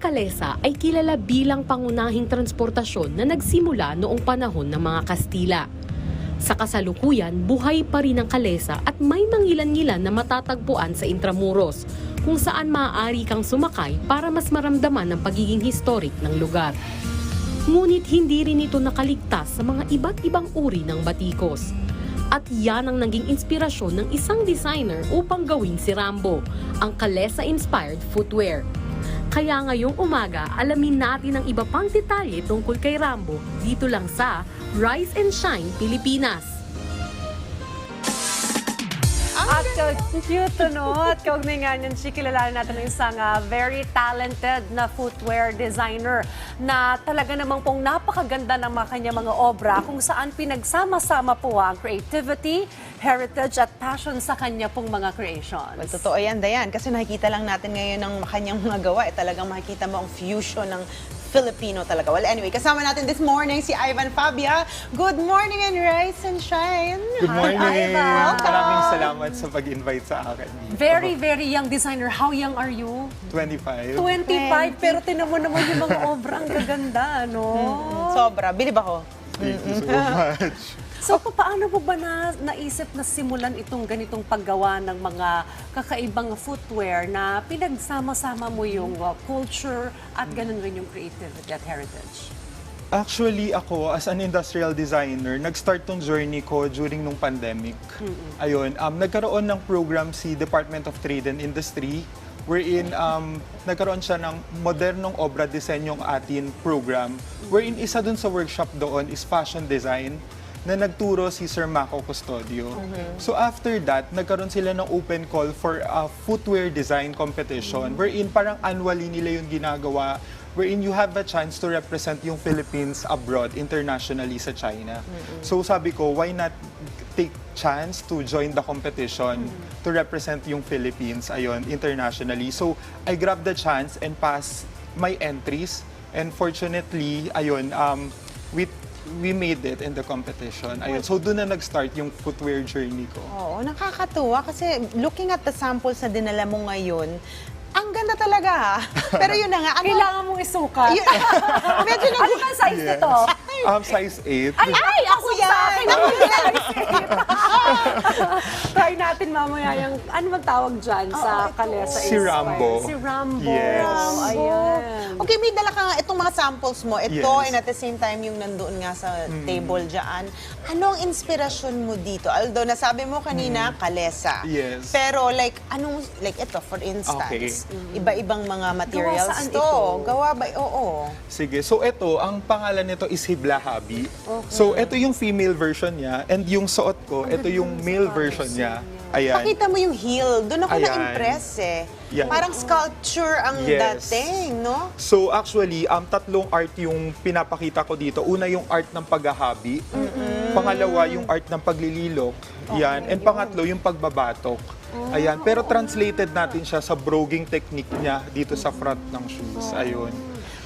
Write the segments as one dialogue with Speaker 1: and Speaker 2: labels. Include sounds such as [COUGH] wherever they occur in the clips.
Speaker 1: kalesa ay kilala bilang pangunahing transportasyon na nagsimula noong panahon ng mga Kastila. Sa kasalukuyan, buhay pa rin ang kalesa at may mangilan-ngilan na matatagpuan sa Intramuros, kung saan maaari kang sumakay para mas maramdaman ang pagiging historic ng lugar. Ngunit hindi rin ito nakaligtas sa mga iba't ibang uri ng batikos. At yan ang naging inspirasyon ng isang designer upang gawin si Rambo, ang Kalesa-inspired footwear. Kaya ngayong umaga, alamin natin ang iba pang detalye tungkol kay Rambo dito lang sa Rise and Shine Pilipinas.
Speaker 2: At uh, cute, no? At kaugnay nga niyan, si kilala natin ng isang ah, very talented na footwear designer na talaga namang pong napakaganda ng mga kanya mga obra kung saan pinagsama-sama po ang creativity, heritage at passion sa kanya pong mga creations.
Speaker 3: Well, totoo yan, Dayan. Kasi nakikita lang natin ngayon ng kanyang mga gawa. Eh, talagang makikita mo ang fusion ng Filipino talaga. Well, anyway, kasama natin this morning si Ivan Fabia. Good morning and rise and shine.
Speaker 4: Good morning!
Speaker 2: Ivan.
Speaker 4: Maraming salamat sa pag-invite sa akin.
Speaker 2: Very, very young designer. How young are you?
Speaker 4: 25.
Speaker 2: 25, pero tinan mo naman yung mga obra. Ang gaganda, no?
Speaker 3: Sobra. Bilib ako.
Speaker 4: Thank you so much. [LAUGHS]
Speaker 2: So, paano mo ba na, naisip na simulan itong ganitong paggawa ng mga kakaibang footwear na pinagsama-sama mo yung uh, culture at ganun rin yung creativity at heritage?
Speaker 4: Actually, ako, as an industrial designer, nag-start tong journey ko during nung pandemic. Ayun, um, nagkaroon ng program si Department of Trade and Industry wherein um, nagkaroon siya ng modernong obra disenyong atin program wherein isa dun sa workshop doon is fashion design na nagturo si Sir Mako Custodio. So after that, nagkaroon sila ng open call for a footwear design competition wherein parang annually nila yung ginagawa wherein you have a chance to represent yung Philippines abroad, internationally sa China. So sabi ko, why not take chance to join the competition to represent yung Philippines ayon internationally. So I grabbed the chance and passed my entries and fortunately ayun um we we made it in the competition. Ayun. So doon na nag-start yung footwear journey ko.
Speaker 3: Oo, nakakatuwa kasi looking at the samples na dinala mo ngayon, ang ganda talaga ha. [LAUGHS] Pero yun na nga, ano,
Speaker 2: Kailangan mong isukat.
Speaker 3: Yun- [LAUGHS] medyo nag-
Speaker 2: ano size
Speaker 4: Yes.
Speaker 2: nito?
Speaker 4: Um, size 8.
Speaker 2: Ay, ay, ako
Speaker 3: yan.
Speaker 2: sa akin.
Speaker 3: Ako
Speaker 2: yan. [LAUGHS] Try natin mamaya yung, ano bang tawag dyan sa Kalesa
Speaker 4: Si
Speaker 2: Inspired?
Speaker 4: Rambo.
Speaker 2: Si Rambo.
Speaker 4: Yes.
Speaker 2: Rambo. Ayan.
Speaker 3: Okay, may dala ka nga itong mga samples mo. Ito
Speaker 4: Yes.
Speaker 3: and at the same time yung nandoon nga sa table dyan. Ano ang inspirasyon mo dito? Although nasabi mo kanina, kalesa.
Speaker 4: Yes.
Speaker 3: Pero like, anong, like ito for instance, iba-ibang mga materials
Speaker 2: saan
Speaker 3: to.
Speaker 2: ito?
Speaker 3: Gawa ba? Oo.
Speaker 4: Sige. So ito, ang pangalan nito is Hibla Habi. So ito yung female version niya and yung suot ko, ito yung male version niya. Ayan.
Speaker 3: Pakita mo yung heel. Doon ako
Speaker 4: Ayan.
Speaker 3: na-impress eh.
Speaker 4: Yan.
Speaker 3: Parang sculpture ang
Speaker 4: Yes.
Speaker 3: dating, no?
Speaker 4: So actually, um, tatlong art yung pinapakita ko dito. Una yung art ng paghahabi. Pangalawa yung art ng paglililok. Yan. And pangatlo yung pagbabatok. Ayan. Pero translated natin siya sa broguing technique niya dito sa front ng shoes. Ayun.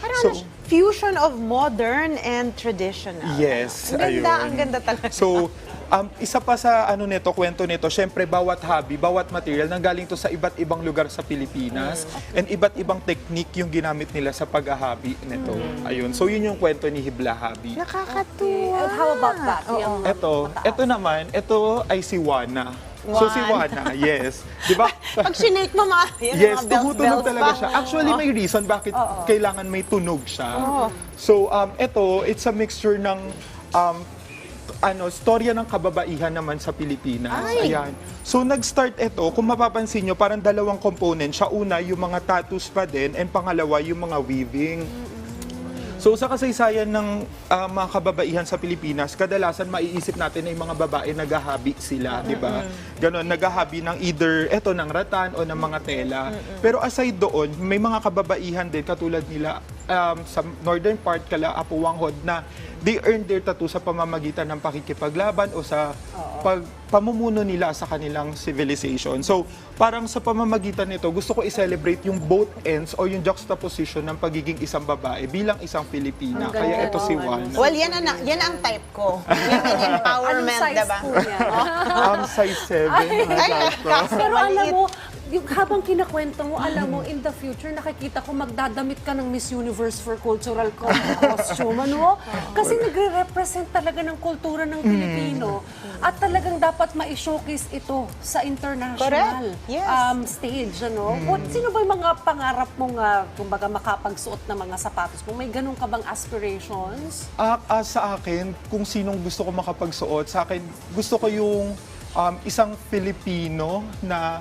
Speaker 3: Parang
Speaker 4: So-
Speaker 3: ano fusion of modern and traditional.
Speaker 4: Yes,
Speaker 3: Ang ganda,
Speaker 4: ayun.
Speaker 3: ang ganda talaga.
Speaker 4: So, um, isa pa sa ano nito, kwento nito, syempre bawat hobby, bawat material nanggaling to sa iba't ibang lugar sa Pilipinas and iba't ibang technique yung ginamit nila sa paghahabi nito. Ayun. So, yun yung kwento ni Hibla Habi.
Speaker 3: Nakakatuwa.
Speaker 2: And how about that? Yung
Speaker 4: Ito, ito naman, ito ay si Wana. So si Wana, yes. Di ba? [LAUGHS]
Speaker 3: Pag sinake mo, mga,
Speaker 4: Yes,
Speaker 3: mga bells,
Speaker 4: tumutunog
Speaker 3: bells
Speaker 4: talaga
Speaker 3: pa.
Speaker 4: siya. Actually, may reason bakit kailangan may tunog siya. So, um, ito, it's a mixture ng um, ano, storya ng kababaihan naman sa Pilipinas.
Speaker 3: Ay.
Speaker 4: Ayan. So, nag-start ito, kung mapapansin nyo, parang dalawang component. Siya una, yung mga tattoos pa din, and pangalawa, yung mga weaving. So sa kasaysayan ng ah, mga kababaihan sa Pilipinas, kadalasan maiisip natin ay mga babae naghahabi sila, di ba? Ganon, naghahabi ng either eto ng ratan o ng mga tela. Pero aside doon, may mga kababaihan din katulad nila um, sa northern part kala Apuanghod na they earned their tattoo sa pamamagitan ng pakikipaglaban o sa pag, pamumuno nila sa kanilang civilization. So, parang sa pamamagitan nito, gusto ko i-celebrate yung both ends o yung juxtaposition ng pagiging isang babae bilang isang Pilipina.
Speaker 2: Ang ganda
Speaker 4: Kaya ito si
Speaker 2: ng
Speaker 4: Juan.
Speaker 2: ano.
Speaker 3: Well, yan ang, yan ang type ko. Women [LAUGHS] empowerment,
Speaker 2: Anong size
Speaker 3: diba?
Speaker 2: po niya? [LAUGHS]
Speaker 4: Um, size 7.
Speaker 3: Ay,
Speaker 2: Pero alam mo, yung habang kinakwento mo, alam mo, in the future, nakikita ko magdadamit ka ng Miss Universe for cultural co- costume, ano? [LAUGHS] Kasi nagre-represent talaga ng kultura ng Pilipino. At talagang dapat ma-showcase ito sa international
Speaker 3: Correct. Yes.
Speaker 2: um, stage, ano? What, sino ba yung mga pangarap mong, uh, kumbaga, makapagsuot ng mga sapatos? Kung may ganun ka bang aspirations?
Speaker 4: Ah, ah, sa akin, kung sinong gusto ko makapagsuot, sa akin, gusto ko yung um, isang Filipino na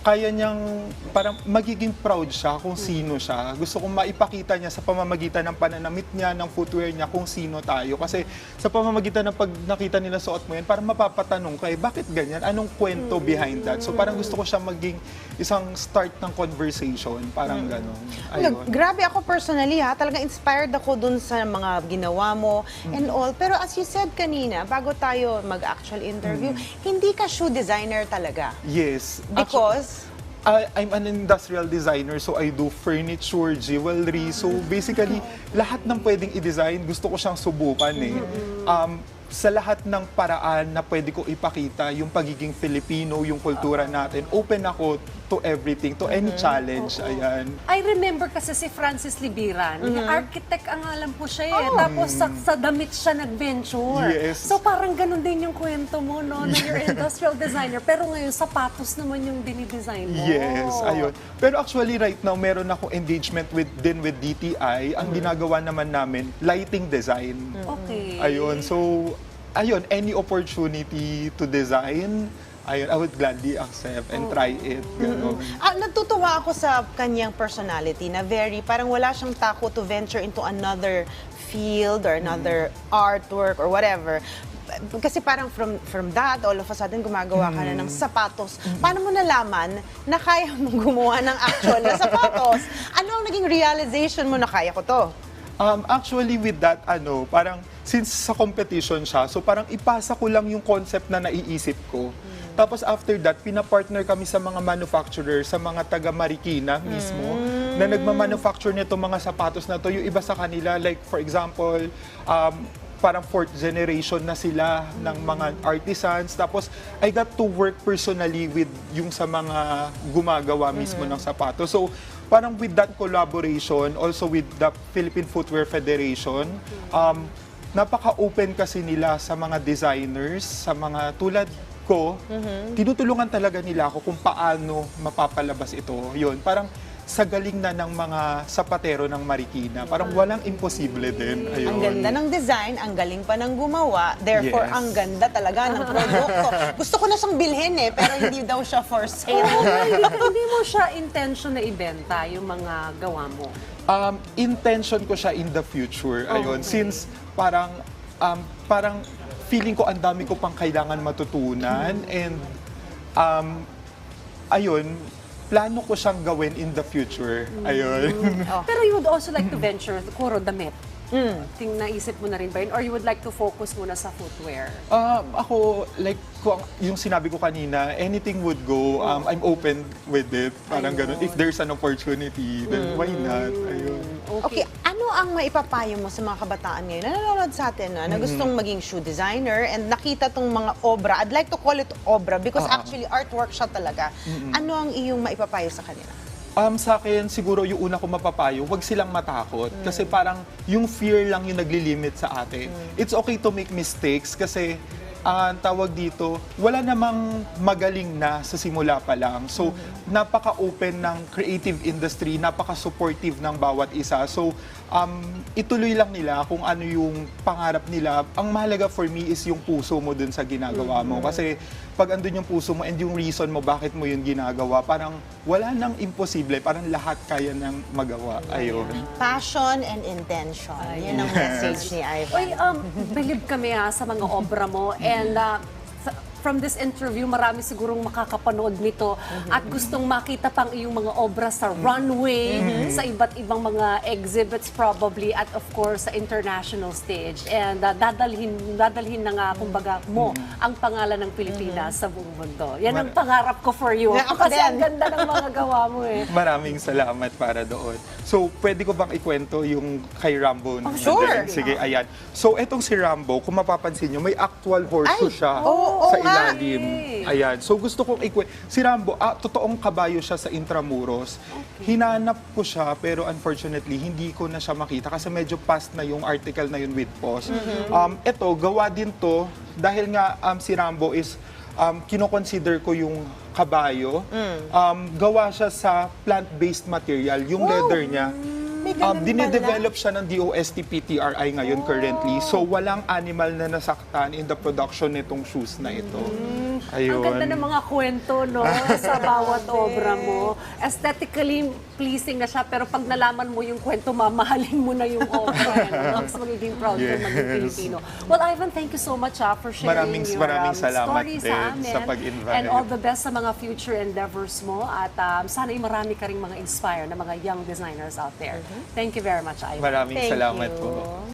Speaker 4: kaya niyang parang magiging proud siya kung sino siya. Gusto kong maipakita niya sa pamamagitan ng pananamit niya, ng footwear niya kung sino tayo. Kasi sa pamamagitan ng pag nakita nila suot mo yan, parang mapapatanong kay bakit ganyan? Anong kwento behind that? So parang gusto ko siya maging isang start ng conversation. Parang gano'n. Ayun.
Speaker 3: Look, grabe ako personally ha. Talagang inspired ako dun sa mga ginawa mo and all. Pero as you said kanina, bago tayo mag-actual interview, hindi ka shoe designer talaga.
Speaker 4: Yes. Actu-
Speaker 3: Because,
Speaker 4: I- I'm an industrial designer, so I do furniture, jewelry. So basically, lahat ng pwedeng i-design, gusto ko siyang subukan eh. Um, sa lahat ng paraan na pwede ko ipakita yung pagiging Filipino, yung kultura natin, open ako to everything, to any challenge. Ayan.
Speaker 2: I remember kasi si Francis Libiran, architect ang alam ko siya eh.
Speaker 3: Oh.
Speaker 2: Tapos sa, sa damit siya nag-venture.
Speaker 4: Yes.
Speaker 2: So parang ganun din yung kwento mo, no? Na you're [LAUGHS] industrial designer. Pero ngayon, sapatos naman yung dinidesign mo.
Speaker 4: Yes, ayun. Pero actually right now, meron akong engagement with din with DTI. Ang ginagawa naman namin, lighting design.
Speaker 2: Okay.
Speaker 4: Ayun, so, ayun, any opportunity to design, ayun, I would gladly accept and try it. Ganun.
Speaker 3: ah, natutuwa ako sa kanyang personality na very, parang wala siyang takot to venture into another field or another artwork or whatever. Kasi parang from from that, all of a sudden gumagawa ka na ng sapatos. Paano mo nalaman na kaya mong gumawa ng actual na sapatos? [LAUGHS] Ano ang naging realization mo na kaya ko to?
Speaker 4: Um, actually, with that, ano, parang, since sa competition siya, so parang ipasa ko lang yung concept na naiisip ko. Tapos after that, pinapartner kami sa mga manufacturer, sa mga taga Marikina mismo, na nagmamanufacture nito mga sapatos na to. Yung iba sa kanila, like for example, um, parang fourth generation na sila ng mga artisans. Tapos, I got to work personally with yung sa mga gumagawa mismo ng sapatos. So, parang with that collaboration, also with the Philippine Footwear Federation, um, napaka-open kasi nila sa mga designers, sa mga tulad ko, tinutulungan talaga nila ako kung paano mapapalabas ito. Yun, parang sa galing na ng mga sapatero ng Marikina. Parang walang imposible din. Ayun.
Speaker 3: Ang ganda ng design, ang galing pa ng gumawa, therefore
Speaker 4: Yes.
Speaker 3: ang ganda talaga ng [LAUGHS] produkto. Gusto ko na siyang bilhin eh, pero hindi daw siya for sale.
Speaker 2: hindi, hindi mo siya intention na ibenta yung mga gawa mo.
Speaker 4: Um, intention ko siya in the future. Ayun, since parang um, parang feeling ko ang dami ko pang kailangan matutunan and um, ayun, plano ko siyang gawin in the future. Ayun.
Speaker 2: Pero you would also like to venture, kuro damit. Ting naisip mo na rin ba yun? Or you would like to focus muna sa footwear?
Speaker 4: Um, ako, like, kung, yung sinabi ko kanina, anything would go, um, I'm open with it. Parang ganun. If there's an opportunity, then why not? Ayun.
Speaker 3: Okay, ang maipapayo mo sa mga kabataan ngayon na nanonood sa atin na, na gustong maging shoe designer and nakita tong mga obra, I'd like to call it obra because
Speaker 4: Ah.
Speaker 3: actually artwork siya talaga. Ano ang iyong maipapayo sa kanila?
Speaker 4: Um, sa akin, siguro yung una ko mapapayo, huwag silang matakot. Kasi parang yung fear lang yung naglilimit sa atin. It's okay to make mistakes kasi ah, ang tawag dito, wala namang magaling na sa simula pa lang. So, napaka-open ng creative industry, napaka-supportive ng bawat isa. So, um, ituloy lang nila kung ano yung pangarap nila. Ang mahalaga for me is yung puso mo dun sa ginagawa mo. Kasi pag andun yung puso mo and yung reason mo bakit mo yun ginagawa, parang wala nang imposible, parang lahat kaya nang magawa. Ayun.
Speaker 3: Passion and intention. Yan ang message ni Ivan.
Speaker 2: Uy, um, believe kami ha, sa mga obra mo. [LAUGHS] And uh, from this interview, marami sigurong makakapanood nito at gustong makita pang iyong mga obra sa runway, sa iba't ibang mga exhibits probably, at of course, sa international stage. And uh, dadalhin, dadalhin na nga, kumbaga, mo ang pangalan ng Pilipinas sa buong mundo. Yan ang pangarap ko for you.
Speaker 3: Yeah, ako
Speaker 2: Kasi
Speaker 3: din.
Speaker 2: ang ganda ng mga gawa mo eh. [LAUGHS]
Speaker 4: Maraming salamat para doon. So, pwede ko bang ikwento yung kay Rambo?
Speaker 3: Oh, sure.
Speaker 4: Sige, ayan. So, etong si Rambo, kung mapapansin nyo, may actual horseshoe
Speaker 3: Ay,
Speaker 4: siya
Speaker 3: oo, oo
Speaker 4: sa ilalim. Ayan. So gusto kong ikwe. Si Rambo, ah, totoong kabayo siya sa Intramuros. Hinanap ko siya pero unfortunately hindi ko na siya makita kasi medyo past na yung article na yun with post. Um, ito, gawa din to dahil nga um, si Rambo is um, kinoconsider ko yung kabayo. Um, gawa siya sa plant-based material, yung leather niya.
Speaker 3: May
Speaker 4: Um,
Speaker 3: ganun
Speaker 4: dinedevelop siya ng DOST PTRI ngayon currently. So walang animal na nasaktan in the production nitong shoes na ito. Ayun.
Speaker 2: Ang ganda ng mga kwento, no? [LAUGHS] sa bawat obra mo. Aesthetically pleasing na siya, pero pag nalaman mo yung kwento, mamahalin mo na yung obra. [LAUGHS] no? Mas magiging proud ka
Speaker 4: Yes.
Speaker 2: maging Pilipino. Well, Ivan, thank you so much ah, for sharing
Speaker 4: Maraming-
Speaker 2: your
Speaker 4: maraming
Speaker 2: um,
Speaker 4: salamat
Speaker 2: story
Speaker 4: din
Speaker 2: sa amin.
Speaker 4: sa pag-invite.
Speaker 2: And all the best sa mga future endeavors mo. At um, sana ay marami ka rin mga inspire na mga young designers out there. Thank you very much, Ivan.
Speaker 4: Maraming
Speaker 3: Thank
Speaker 4: salamat
Speaker 3: you.
Speaker 4: po.